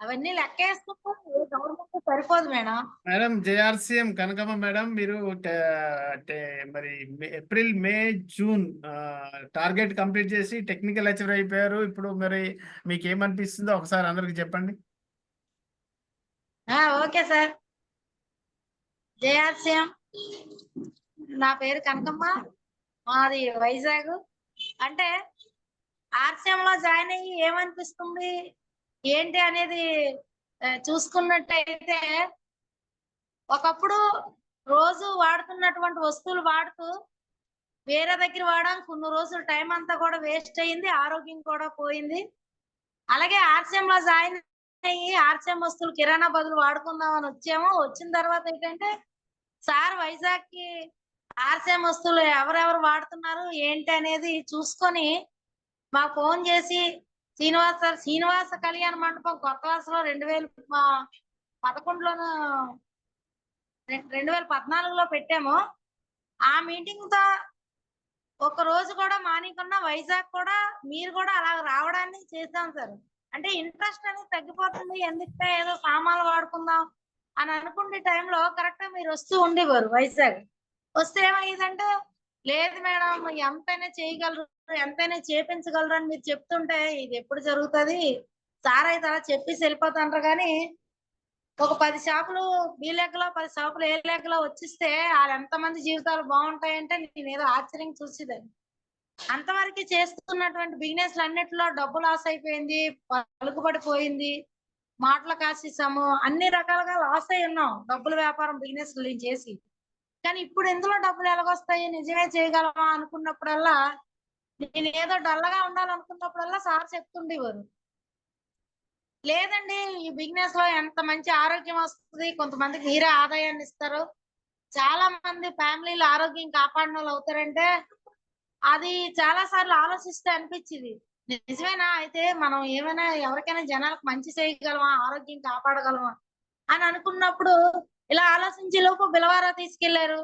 అవన్నీ లెక్కేసుకుంటూ గవర్నమెంట్ సరిపోదు madam. Madam JRCM Kanakamma madam మీరు మరి April May June target complete చేసి టెక్నికల్ అచీవర్ అయిపోయారు. ఇప్పుడు మరి మీకు ఏమనిపిస్తుందో ఒకసారి అందరికి చెప్పండి. Okay sir. జేఆర్సీఎం నా పేరు కనకమ్మ మాది వైజాగ్. అంటే ఆర్సీఎం లో జాయిన్ అయ్యి ఏమనిపిస్తుంది? ఏంటి అనేది చూసుకున్నట్టయితే ఒకప్పుడు రోజు వాడుతున్నటువంటి వస్తువులు వాడుతూ వేరే దగ్గర వాడడానికి కొన్ని రోజులు టైం అంతా కూడా వేస్ట్ అయింది ఆరోగ్యం కూడా పోయింది. అలాగే ఆర్సీఎంలో జాయిన్ అయ్యి ఆర్సీఎం వస్తువులు కిరాణా బదులు వాడుకుందాం అని వచ్చాము. వచ్చిన తర్వాత ఏంటంటే సార్ వైజాగ్కి ఆర్సీఎం వస్తువులు ఎవరెవరు వాడుతున్నారు ఏంటి అనేది చూసుకొని మాకు ఫోన్ చేసి శ్రీనివాస సార్ శ్రీనివాస కళ్యాణ మండపం కొత్త వలసలో రెండు వేలు పదకొండులోను రెండు వేల పద్నాలుగులో పెట్టాము. ఆ మీటింగ్తో ఒక రోజు కూడా మానికున్న వైజాగ్ కూడా మీరు కూడా అలా రావడాన్ని చేశాం సార్. అంటే ఇంట్రెస్ట్ అనేది తగ్గిపోతుంది. ఎందుకంటే ఏదో సామాన్లు వాడుకుందాం అని అనుకునే టైంలో కరెక్ట్ మీరు వస్తూ ఉండేవారు వైజాగ్. వస్తే ఏమయ్యేదంటే లేదు మేడం ఎంతైనా చేయగలరు ఎంతైనా చేపించగలరు అని మీరు చెప్తుంటే ఇది ఎప్పుడు జరుగుతుంది? సార్ అయితే అలా చెప్పేసి వెళ్ళిపోతుంటారు కానీ ఒక పది షాపులు బి లెక్కలో పది షాపులు ఏ లెక్కలో వచ్చిస్తే వాళ్ళు ఎంతమంది జీవితాలు బాగుంటాయంటే నేను ఏదో ఆశ్చర్యం చూసేదాన్ని. అంతవరకు చేస్తున్నటువంటి బిజినెస్ అన్నిటిలో డబ్బు లాస్ అయిపోయింది పలుకుబడిపోయింది మాటలు కాసేసాము అన్ని రకాలుగా లాస్ అయి ఉన్నాం డబ్బుల వ్యాపారం బిజినెస్ చేసి. కానీ ఇప్పుడు ఎందులో డబ్బులు ఎలాగొస్తాయి? నిజమే చేయగలమా అనుకున్నప్పుడల్లా నేను ఏదో డల్లగా ఉండాలనుకున్నప్పుడల్లా సార్ చెప్తుండేవారు. లేదండి ఈ బిజినెస్లో ఎంత మంచి ఆరోగ్యం వస్తుంది కొంతమందికి మీరే ఆదాయాన్ని ఇస్తారు. చాలా మంది ఫ్యామిలీలు ఆరోగ్యం కాపాడిన వాళ్ళు అవుతారంటే అది చాలా సార్లు ఆలోచిస్తే అనిపించింది. నిజమేనా? అయితే మనం ఏమైనా ఎవరికైనా జనాలకు మంచి చేయగలమా? ఆరోగ్యం కాపాడగలమా? అని అనుకున్నప్పుడు ఇలా ఆలోచించే లోపు బిలవారా తీసుకెళ్ళారు.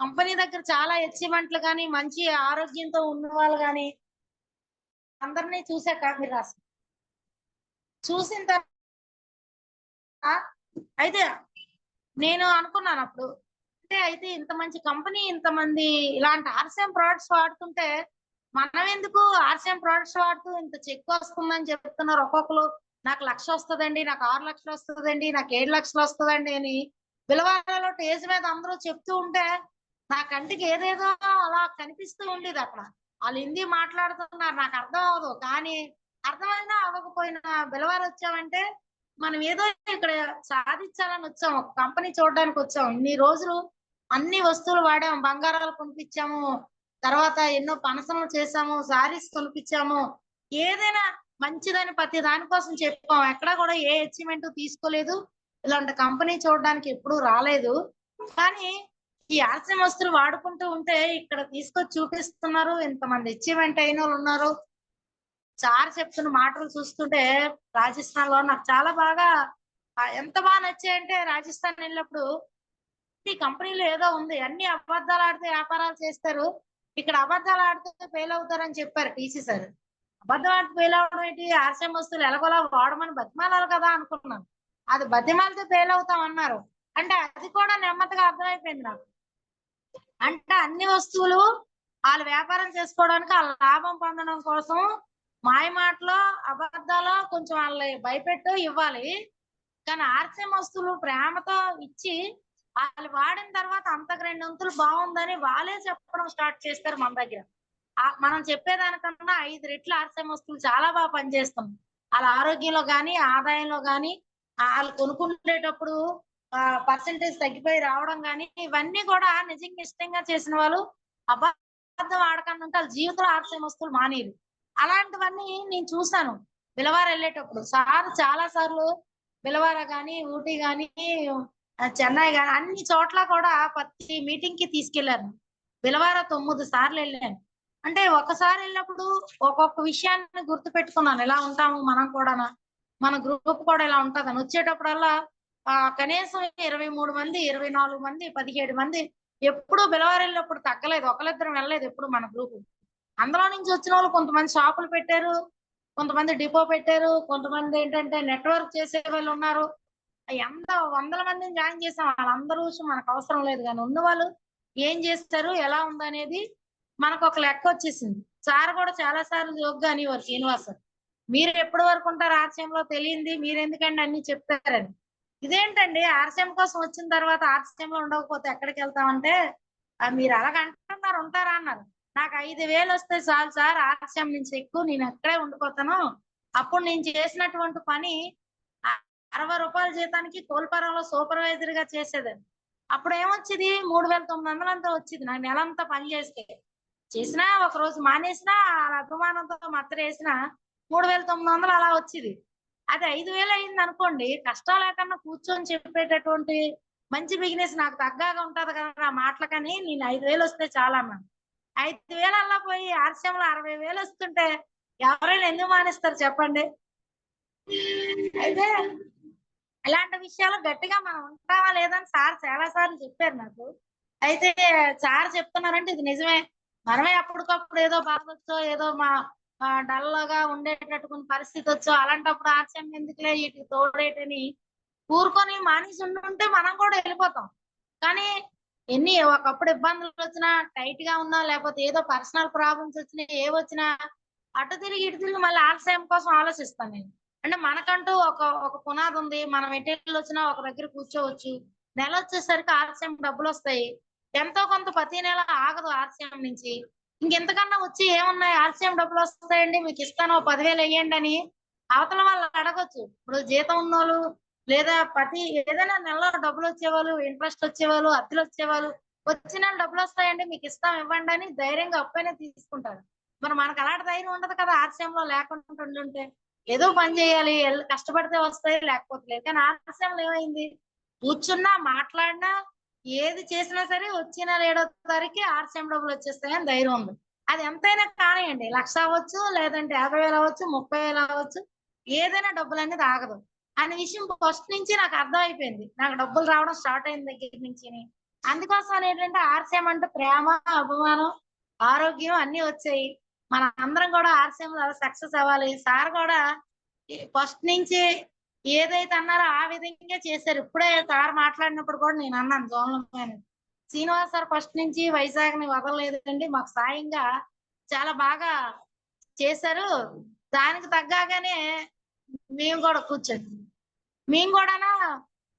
కంపెనీ దగ్గర చాలా అచీవ్మెంట్లు కానీ మంచి ఆరోగ్యంతో ఉన్న వాళ్ళు కానీ అందరినీ చూశాక మీరు రాసి చూసిన తర్వాత అయితే నేను అనుకున్నాను అప్పుడు. అంటే అయితే ఇంత మంచి కంపెనీ ఇంతమంది ఇలాంటి ఆర్సిఎం ప్రొడక్ట్స్ వాడుతుంటే మనం ఎందుకు ఆర్సిఎం ప్రొడక్ట్స్ వాడుతూ ఇంత చెక్ వస్తుందని చెప్తున్నారు ఒక్కొక్కరు. నాకు లక్ష వస్తుందండి నాకు ఆరు లక్షలు వస్తుందండి నాకు ఏడు లక్షలు వస్తుందండి అని విలువలలో టేజ్ మీద అందరూ చెప్తూ ఉంటే నా కంటికి ఏదేదో అలా కనిపిస్తూ ఉండేది అక్కడ. వాళ్ళు హిందీ మాట్లాడుతున్నారు నాకు అర్థం అవ్వదు. కానీ అర్థమైనా అవ్వకపోయినా బిలవారు వచ్చామంటే మనం ఏదో ఇక్కడ సాధించాలని వచ్చాం. ఒక కంపెనీ చూడడానికి వచ్చాం. ఇన్ని రోజులు అన్ని వస్తువులు వాడాము బంగారాలు కొనిపించాము. తర్వాత ఎన్నో పనసలు చేసాము సారీస్ కొనిపించాము. ఏదైనా మంచిదని ప్రతి దానికోసం చెప్పాం. ఎక్కడా కూడా ఏ అచీవ్మెంట్ తీసుకోలేదు. ఇలాంటి కంపెనీ చూడడానికి ఎప్పుడు రాలేదు. కానీ ఈ ఆశ్రమ వస్తువులు వాడుకుంటూ ఉంటే ఇక్కడ తీసుకొచ్చి చూపిస్తున్నారు ఇంతమంది అచీవ్మెంట్ అయిన వాళ్ళు ఉన్నారు. సార్ చెప్తున్న మాటలు చూస్తుంటే రాజస్థాన్లో నాకు చాలా బాగా ఎంత బాగా నచ్చాయంటే రాజస్థాన్ వెళ్ళినప్పుడు ఈ కంపెనీలో ఏదో ఉంది అన్ని అబద్ధాలు ఆడితే వ్యాపారాలు చేస్తారు. ఇక్కడ అబద్ధాలు ఆడితే ఫెయిల్ అవుతారని చెప్పారు టీసీ సార్. అబద్ధం ఆడితే ఫెయిల్ అవడం ఏంటి? ఆర్సీఎం వస్తువులు ఎలాగోలా వాడమని బతిమాలాలి కదా అనుకున్నాను. అది బతిమాలతో ఫెయిల్ అవుతాం అన్నారు. అంటే అది కూడా నెమ్మదిగా అర్థమైపోయింది నాకు. అంటే అన్ని వస్తువులు వాళ్ళు వ్యాపారం చేసుకోవడానికి వాళ్ళ లాభం పొందడం కోసం మాయమాటలో అబద్ధాలో కొంచెం వాళ్ళని భయపెట్టు ఇవ్వాలి. కానీ ఆర్సీఎం వస్తువులు ప్రేమతో ఇచ్చి వాళ్ళు వాడిన తర్వాత అంతకు రెండు వంతులు బాగుందని వాళ్ళే చెప్పడం స్టార్ట్ చేస్తారు మన దగ్గర. మనం చెప్పేదానికన్నా ఐదు రెట్లు ఆర్సీఎం వస్తువులు చాలా బాగా పనిచేస్తాం వాళ్ళ ఆరోగ్యంలో కానీ ఆదాయంలో కానీ వాళ్ళు కొనుక్కునేటప్పుడు పర్సంటేజ్ తగ్గిపోయి రావడం కానీ ఇవన్నీ కూడా నిజంగా ఇష్టంగా చేసిన వాళ్ళు అబద్ధం ఆడకుండా ఉంటే వాళ్ళ జీవితంలో ఆర్సీఎం వస్తువులు మానేరు. అలాంటివన్నీ నేను చూసాను బిలవార వెళ్ళేటప్పుడు సార్ చాలా సార్లు బిలవార గాని ఊటీ గాని చెన్నై గాని అన్ని చోట్ల కూడా ప్రతి మీటింగ్కి తీసుకెళ్ళారు. బిలవార తొమ్మిది సార్లు వెళ్ళాను. అంటే ఒకసారి వెళ్ళినప్పుడు ఒక్కొక్క విషయాన్ని గుర్తు పెట్టుకున్నాను ఎలా ఉంటాము మనం కూడా మన గ్రూప్ కూడా ఇలా ఉంటదని. వచ్చేటప్పుడల్లా ఆ కనీసం ఇరవై మూడు మంది ఇరవై నాలుగు మంది పదిహేడు మంది ఎప్పుడు బిలవార వెళ్ళినప్పుడు తగ్గలేదు. ఒకరిద్దరం వెళ్ళలేదు ఎప్పుడు మన గ్రూప్. అందులో నుంచి వచ్చిన వాళ్ళు కొంతమంది షాపులు పెట్టారు కొంతమంది డిపో పెట్టారు కొంతమంది ఏంటంటే నెట్వర్క్ చేసే వాళ్ళు ఉన్నారు. ఎంత వందల మందిని జాయిన్ చేసాం. వాళ్ళందరూ మనకు అవసరం లేదు కానీ ఉన్న వాళ్ళు ఏం చేస్తారు ఎలా ఉందనేది మనకు ఒక లెక్క వచ్చేసింది. సార్ కూడా చాలా సార్లు యోగ్గా అనేవారు శ్రీనివాస్. మీరు ఎప్పటి వరకు ఉంటారు ఆశయంలో తెలియంది. మీరు ఎందుకండి అన్ని చెప్తారని. ఇదేంటండి? ఆర్సీఎం కోసం వచ్చిన తర్వాత ఆర్సీఎం లో ఉండకపోతే ఎక్కడికి వెళ్తామంటే మీరు అలాగంటున్నారు ఉంటారా? అన్నారు. నాకు ఐదు వేలు వస్తే చాలు సార్ ఆర్సీఎం నుంచి ఎక్కువ నేను అక్కడే ఉండిపోతాను. అప్పుడు నేను చేసినటువంటి పని అరవై రూపాయల జీతానికి కోల్పరంలో సూపర్వైజర్గా చేసేదాన్ని అప్పుడు ఏమొచ్చింది? మూడు వేల తొమ్మిది వందలు అంతా వచ్చింది. నాకు నెలంతా పని చేస్తే. చేసినా ఒక రోజు మానేసినా అభిమానంతో మత్తరేసినా మూడు వేల తొమ్మిది వందలు అలా వచ్చింది. అది ఐదు వేలు అయింది అనుకోండి కష్టం లేకుండా కూర్చొని చెప్పేటటువంటి మంచి బిజినెస్ నాకు తగ్గగా ఉంటది కదా నా మాటలకని నేను ఐదు వేలు వస్తే చాలా అన్నాను ఐదు వేలు పోయి ఆర్సీఎంలో అరవై వేలు వస్తుంటే ఎవరైనా ఎందుకు మానేస్తారు చెప్పండి? అయితే ఇలాంటి విషయాలు గట్టిగా మనం ఉంటావా లేదని సార్ చాలా సార్లు చెప్పారు నాకు. అయితే సార్ చెప్తున్నారంటే ఇది నిజమే. మనమే అప్పటికప్పుడు ఏదో బాధ ఏదో మా డల్గా ఉండేటటువంటి పరిస్థితి వచ్చో అలాంటప్పుడు ఆర్చం ఎందుకులే వీటికి తోడేటని ఊరుకొని మానేసి ఉంటే మనం కూడా వెళ్ళిపోతాం. కానీ ఎన్ని ఒకప్పుడు ఇబ్బందులు వచ్చినా టైట్గా ఉన్నా లేకపోతే ఏదో పర్సనల్ ప్రాబ్లమ్స్ వచ్చినా ఏ వచ్చినా అటు తిరిగి ఇటు తిరిగి మళ్ళీ ఆలస్యం కోసం ఆలోచిస్తాను నేను. అంటే మనకంటూ ఒక ఒక పునాది ఉంది. మనం ఎటు వచ్చినా ఒక దగ్గర కూర్చోవచ్చు. నెల వచ్చేసరికి ఆలస్యం డబ్బులు వస్తాయి. ఎంతో కొంత ప్రతి నెల ఆగదు ఆలస్యం నుంచి. ఇంకెంతకన్నా వచ్చి ఏమున్నాయి? ఆర్సీఎం డబ్బులు వస్తాయండి మీకు ఇస్తాను పదివేలు వేయండి అని అవతల వాళ్ళు అడగొచ్చు. ఇప్పుడు జీతం ఉన్నోళ్ళు లేదా ప్రతి ఏదైనా నెలలో డబ్బులు వచ్చేవాళ్ళు ఇంట్రెస్ట్ వచ్చేవాళ్ళు అద్దెలు వచ్చేవాళ్ళు వచ్చిన డబ్బులు వస్తాయండి మీకు ఇస్తాం ఇవ్వండి అని ధైర్యంగా అప్పైనా తీసుకుంటారు. మరి మనకు అలాంటి ధైర్యం ఉండదు కదా ఆలస్యంలో లేకుండా ఉండుంటే. ఏదో పని చేయాలి కష్టపడితే వస్తాయి లేకపోతే లేదు. కానీ ఆర్సీఎంలో ఏమైంది? కూర్చున్నా మాట్లాడినా ఏది చేసినా సరే వచ్చిన ఏడో తారీఖు ఆర్సీఎం డబ్బులు వచ్చేస్తాయని ధైర్యం ఉంది. అది ఎంతైనా కానివ్వండి లక్ష అవ్వచ్చు లేదంటే యాభై వేలు అవ్వచ్చు ముప్పై వేలు అవ్వచ్చు ఏదైనా డబ్బులు అనేది ఆగదు. అనే విషయం ఫస్ట్ నుంచి నాకు అర్థం అయిపోయింది నాకు డబ్బులు రావడం స్టార్ట్ అయిన దగ్గర నుంచి అందుకోసం ఏంటంటే ఆర్సీఎం అంటే ప్రేమ అభిమానం ఆరోగ్యం అన్ని వచ్చాయి. మన అందరం కూడా ఆర్సీఎం లో సక్సెస్ అవ్వాలి. సార్ కూడా ఫస్ట్ నుంచి ఏదైతే అన్నారో ఆ విధంగా చేశారు. ఇప్పుడే సార్ మాట్లాడినప్పుడు కూడా నేను అన్నాను జోన్ల శ్రీనివాస్ సార్ ఫస్ట్ నుంచి వైజాగ్ని వదలలేదండి మాకు సాయంగా చాలా బాగా చేశారు. దానికి తగ్గగానే మేము కూడా కూర్చొని మేము కూడా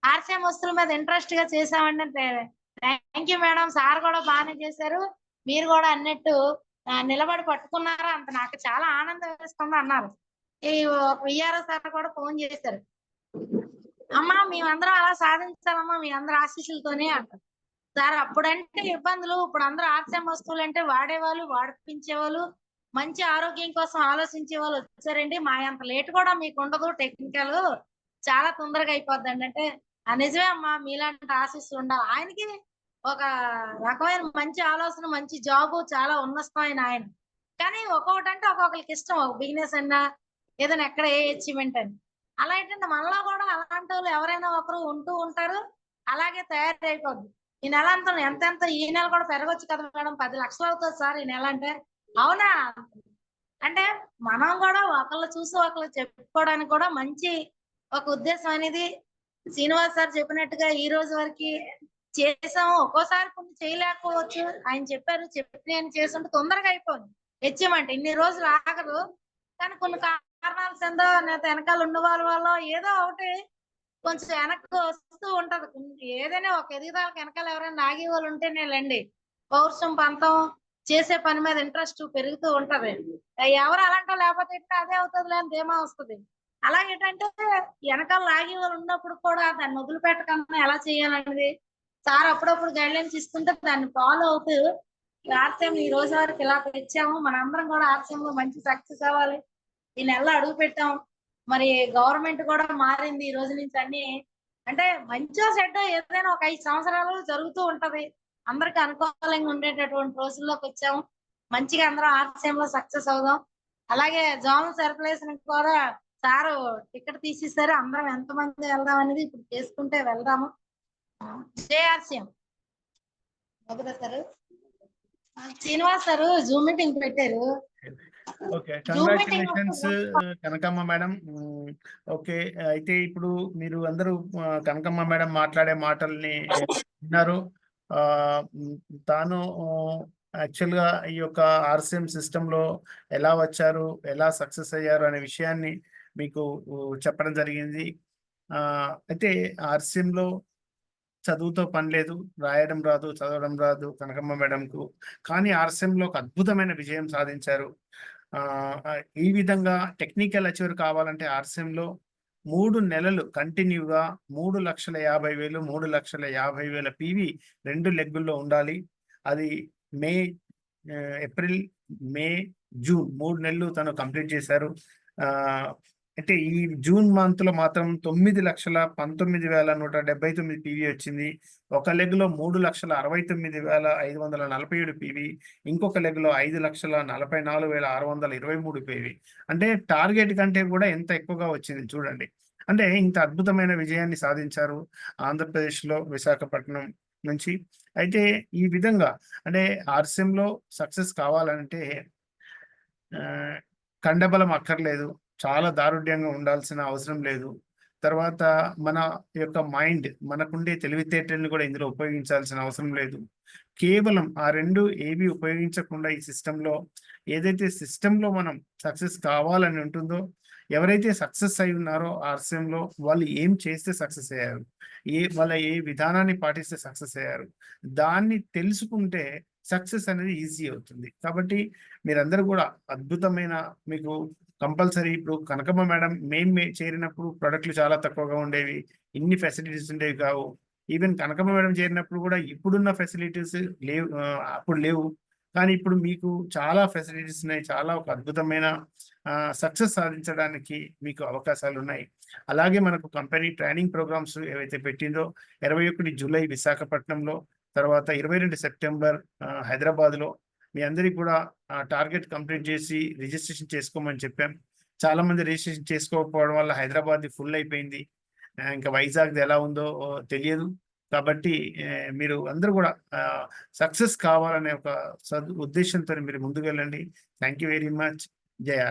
ఆర్సీఎం వస్తువుల మీద ఇంట్రెస్ట్గా చేసామండి థ్యాంక్ యూ మేడం సార్ కూడా బాగానే చేశారు. మీరు కూడా అన్నట్టు నిలబడి పట్టుకున్నారా అంత నాకు చాలా ఆనందం వేస్తుంది అన్నారు. ఈ విఆర్ఓ సార్ కూడా ఫోన్ చేశారు. అమ్మా మేమందరం అలా సాధించాలమ్మా మీ అందరి ఆశీస్సులతోనే అంటారు. సార్ అప్పుడంటే ఇబ్బందులు ఇప్పుడు అందరూ ఆర్సీఎం వస్తువులు అంటే వాడేవాళ్ళు వాడిపించేవాళ్ళు మంచి ఆరోగ్యం కోసం ఆలోచించే వాళ్ళు వచ్చారండి. మా అంత లేట్ కూడా మీకు ఉండదు టెక్నికల్. చాలా తొందరగా అయిపోద్దండి అంటే నిజమే అమ్మా మీలాంటి ఆశీస్సులు ఉండాలి. ఆయనకి ఒక రకమైన మంచి ఆలోచన మంచి జాబ్ చాలా ఉన్నతమైన ఆయన. కానీ ఒక్కొక్కటి అంటే ఒక్కొక్కరికి ఇష్టం. ఒక బిజినెస్ అన్నా ఏదైనా ఎక్కడ ఏ అచీవ్మెంట్ అని. అలా ఏంటంటే మనలో కూడా అలాంటి వాళ్ళు ఎవరైనా ఒకరు ఉంటూ ఉంటారు. అలాగే తయారైపోద్ది. ఈ నెల అంతా ఎంత ఈ నెల కూడా పెరగొచ్చు కదా మేడం? పది లక్షలు అవుతుంది సార్ ఈ నెల అంటే. అవునా? అంటే మనం కూడా ఒకళ్ళు చూసి ఒకళ్ళు చెప్పుకోవడానికి కూడా మంచి ఒక ఉద్దేశం అనేది శ్రీనివాస్ సార్ చెప్పినట్టుగా ఈ రోజు వరకు చేసాము. ఒక్కోసారి కొన్ని చేయలేకపోవచ్చు. ఆయన చెప్పారు చెప్పి నేను చేస్తుంటే తొందరగా అయిపోయింది హెచ్ఎమంటే ఇన్ని రోజులు ఆగదు. కానీ కొన్ని కారణాల కింద నేత వెనకాల ఉన్న వాళ్ళ వల్ల ఏదో ఒకటి కొంచెం వెనక్కి వస్తూ ఉంటది. ఏదైనా ఒక ఎదుగుదలకు వెనకాల ఎవరైనా ఆగే వాళ్ళు ఉంటేనేలండి. పౌరుషం పంతం చేసే పని మీద ఇంట్రెస్ట్ పెరుగుతూ ఉంటది. ఎవరు అలాంటి లేకపోతే ఇట్లా అదే అవుతుంది లేని ధీమా వస్తుంది. అలాగే ఏంటంటే వెనకాల లాగే వాళ్ళు ఉన్నప్పుడు కూడా దాన్ని వదిలిపెట్టకుండా ఎలా చేయాలనేది సార్ అప్పుడప్పుడు గైడ్ లైన్స్ ఇస్తుంటే దాన్ని ఫాలో అవుతూ ఆర్సీఎం ఈ రోజు వరకు ఇలా తెచ్చాము. మనందరం కూడా ఆర్సీఎం లో మంచి సక్సెస్ అవ్వాలి. ఈ నెలలో అడుగు పెట్టాం. మరి గవర్నమెంట్ కూడా మారింది ఈ రోజు నుంచి అన్ని. అంటే మంచిగా సెట్ ఏదైనా ఒక ఐదు సంవత్సరాలు జరుగుతూ ఉంటది. అందరికి అనుకూలంగా ఉండేటటువంటి రోజుల్లోకి వచ్చాము మంచిగా అందరం ఆర్సీఎంలో సక్సెస్ అవుదాం. అలాగే జోన్ సర్కులేషన్ కూడా సారు టికెట్ తీసేసారు. అందరం ఎంతమంది వెళ్దాం అనేది ఇప్పుడు చేసుకుంటే వెళ్దాము. JRCM. Sir Srinivas sir zoom meeting పెట్టారు. Okay. Congratulations Kanakamma madam. Okay. అయితే ఇప్పుడు మీరు అందరూ కనకమ్మ మేడం మాట్లాడే మాటల్ని విన్నారు. తాను యాక్చువల్గా ఈ యొక్క ఆర్సిఎం సిస్టమ్లో ఎలా వచ్చారు ఎలా సక్సెస్ అయ్యారు అనే విషయాన్ని మీకు చెప్పడం జరిగింది. ఆ అయితే ఆర్సిఎం లో చదువుతో పని లేదు రాయడం రాదు చదవడం రాదు కనకమ్మ మేడంకు. కానీ ఆర్సీఎంలో ఒక అద్భుతమైన విజయం సాధించారు. ఈ విధంగా టెక్నికల్ అచీవర్ కావాలంటే ఆర్సీఎంలో మూడు నెలలు కంటిన్యూగా మూడు లక్షల యాభై వేలు మూడు లక్షల యాభై వేల పీవీ రెండు లెగ్గుల్లో ఉండాలి. అది మే ఏప్రిల్ మే జూన్ మూడు నెలలు తను కంప్లీట్ చేశారు. అయితే ఈ జూన్ మంత్లో మాత్రం తొమ్మిది లక్షల పంతొమ్మిది వేల నూట డెబ్బై తొమ్మిది పివి వచ్చింది. ఒక లెగ్లో మూడు లక్షల అరవై తొమ్మిది వేల ఐదు వందల నలభై ఏడు పివి. ఇంకొక లెగ్లో ఐదు లక్షల నలభై నాలుగు వేల ఆరు వందల ఇరవై మూడు పీవీ. అంటే టార్గెట్ కంటే కూడా ఎంత ఎక్కువగా వచ్చింది చూడండి. అంటే ఇంత అద్భుతమైన విజయాన్ని సాధించారు ఆంధ్రప్రదేశ్లో విశాఖపట్నం నుంచి. అయితే ఈ విధంగా అంటే ఆర్సీఎంలో సక్సెస్ కావాలంటే కండబలం అక్కర్లేదు. చాలా దారుఢ్యంగా ఉండాల్సిన అవసరం లేదు. తర్వాత మన యొక్క మైండ్ మనకుండే తెలివితేటల్ని కూడా ఇందులో ఉపయోగించాల్సిన అవసరం లేదు. కేవలం ఆ రెండు ఏవి ఉపయోగించకుండా ఈ సిస్టంలో ఏదైతే సిస్టంలో మనం సక్సెస్ కావాలని ఉంటుందో ఎవరైతే సక్సెస్ అయి ఉన్నారో ఆ లో వాళ్ళు ఏం చేస్తే సక్సెస్ అయ్యారు? ఏ వాళ్ళ ఏ విధానాన్ని పాటిస్తే సక్సెస్ అయ్యారు? దాన్ని తెలుసుకుంటే సక్సెస్ అనేది ఈజీ అవుతుంది. కాబట్టి మీరందరూ కూడా అద్భుతమైన మీకు కంపల్సరీ ఇప్పుడు కనకమ్మ మేడం మేము మే- చేరినప్పుడు ప్రొడక్ట్లు చాలా తక్కువగా ఉండేవి. ఇన్ని ఫెసిలిటీస్ ఉండేవి కావు. ఈవెన్ కనకమ్మ మేడం చేరినప్పుడు కూడా ఇప్పుడున్న ఫెసిలిటీస్ లేవు అప్పుడు లేవు. కానీ ఇప్పుడు మీకు చాలా ఫెసిలిటీస్ ఉన్నాయి. చాలా ఒక అద్భుతమైన సక్సెస్ సాధించడానికి మీకు అవకాశాలు ఉన్నాయి. అలాగే మనకు కంపెనీ ట్రైనింగ్ ప్రోగ్రామ్స్ ఏవైతే పెట్టిందో ఇరవై ఒకటి జూలై విశాఖపట్నంలో తర్వాత ఇరవై రెండు సెప్టెంబర్ హైదరాబాద్లో మీ అందరికి కూడా టార్గెట్ కంప్లీట్ చేసి రిజిస్ట్రేషన్ చేసుకోమని చెప్పాం. చాలా మంది రిజిస్ట్రేషన్ చేసుకోకపోవడం వల్ల హైదరాబాద్ ఫుల్ అయిపోయింది. ఇంకా వైజాగ్ ఎలా ఉందో తెలియదు. కాబట్టి మీరు అందరూ కూడా సక్సెస్ కావాలనే ఒక సద్ ఉద్దేశంతో మీరు ముందుకు వెళ్ళండి thank you very much. Jaya